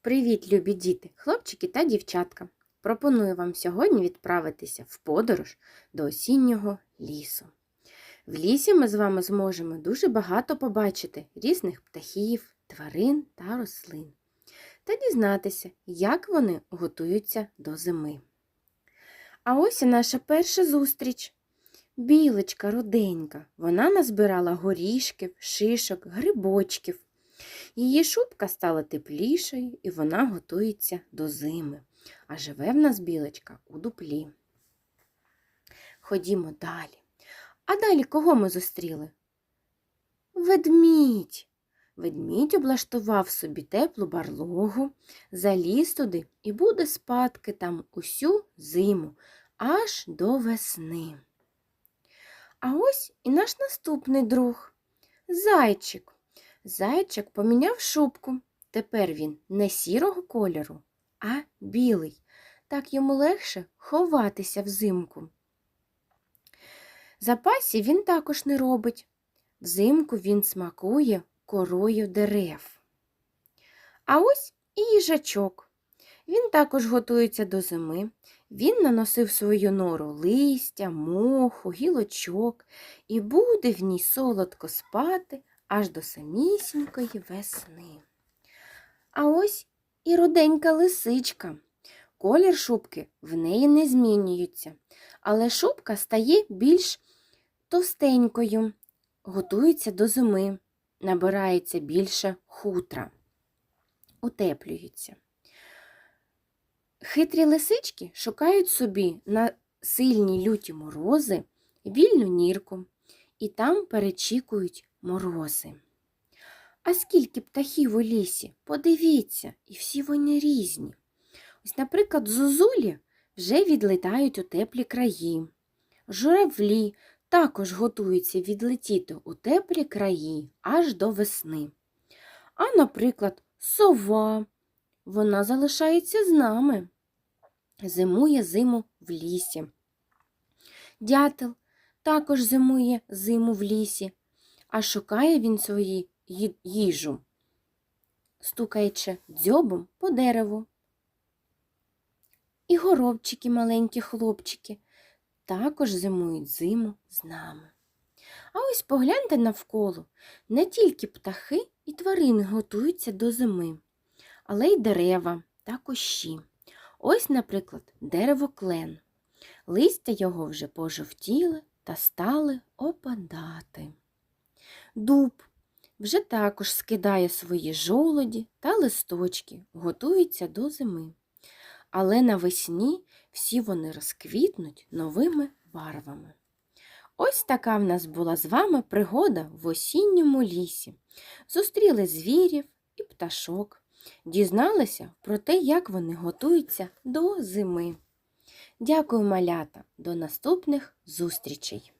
Привіт, любі діти, хлопчики та дівчатка! Пропоную вам сьогодні відправитися в подорож до осіннього лісу. В лісі ми з вами зможемо дуже багато побачити різних птахів, тварин та рослин та дізнатися, як вони готуються до зими. А ось і наша перша зустріч. Білочка руденька. Вона назбирала горішків, шишок, грибочків. Її шубка стала теплішою і вона готується до зими, а живе в нас білочка у дуплі. Ходімо далі. А далі кого ми зустріли? Ведмідь. Ведмідь облаштував собі теплу барлогу, заліз туди і буде спадки там усю зиму, аж до весни. А ось і наш наступний друг зайчик. Зайчик поміняв шубку. Тепер він не сірого кольору, а білий. Так йому легше ховатися взимку. Запасів він також не робить. Взимку він смакує корою дерев. А ось і їжачок. Він також готується до зими. Він наносив свою нору листя, моху, гілочок і буде в ній солодко спати аж до самісінької весни. А ось і руденька лисичка. Колір шубки в неї не змінюється, але шубка стає більш товстенькою, готується до зими, набирається більше хутра, утеплюється. Хитрі лисички шукають собі на сильні люті морози вільну нірку і там перечікують морози. А скільки птахів у лісі, подивіться, і всі вони різні. Ось, наприклад, зозулі вже відлітають у теплі краї. Журавлі також готуються відлетіти у теплі краї аж до весни. А, наприклад, сова, вона залишається з нами, зимує зиму в лісі. Дятел також зимує зиму в лісі, а шукає він свою їжу, стукаючи дзьобом по дереву. І горобчики, маленькі хлопчики, також зимують зиму з нами. А ось погляньте навколо, не тільки птахи і тварини готуються до зими, але й дерева та кущі. Ось, наприклад, дерево клен. Листя його вже пожовтіли та стали опадати. Дуб вже також скидає свої жолоді та листочки, готується до зими. Але навесні всі вони розквітнуть новими барвами. Ось така в нас була з вами пригода в осінньому лісі. Зустріли звірів і пташок, дізналися про те, як вони готуються до зими. Дякую, малята, до наступних зустрічей!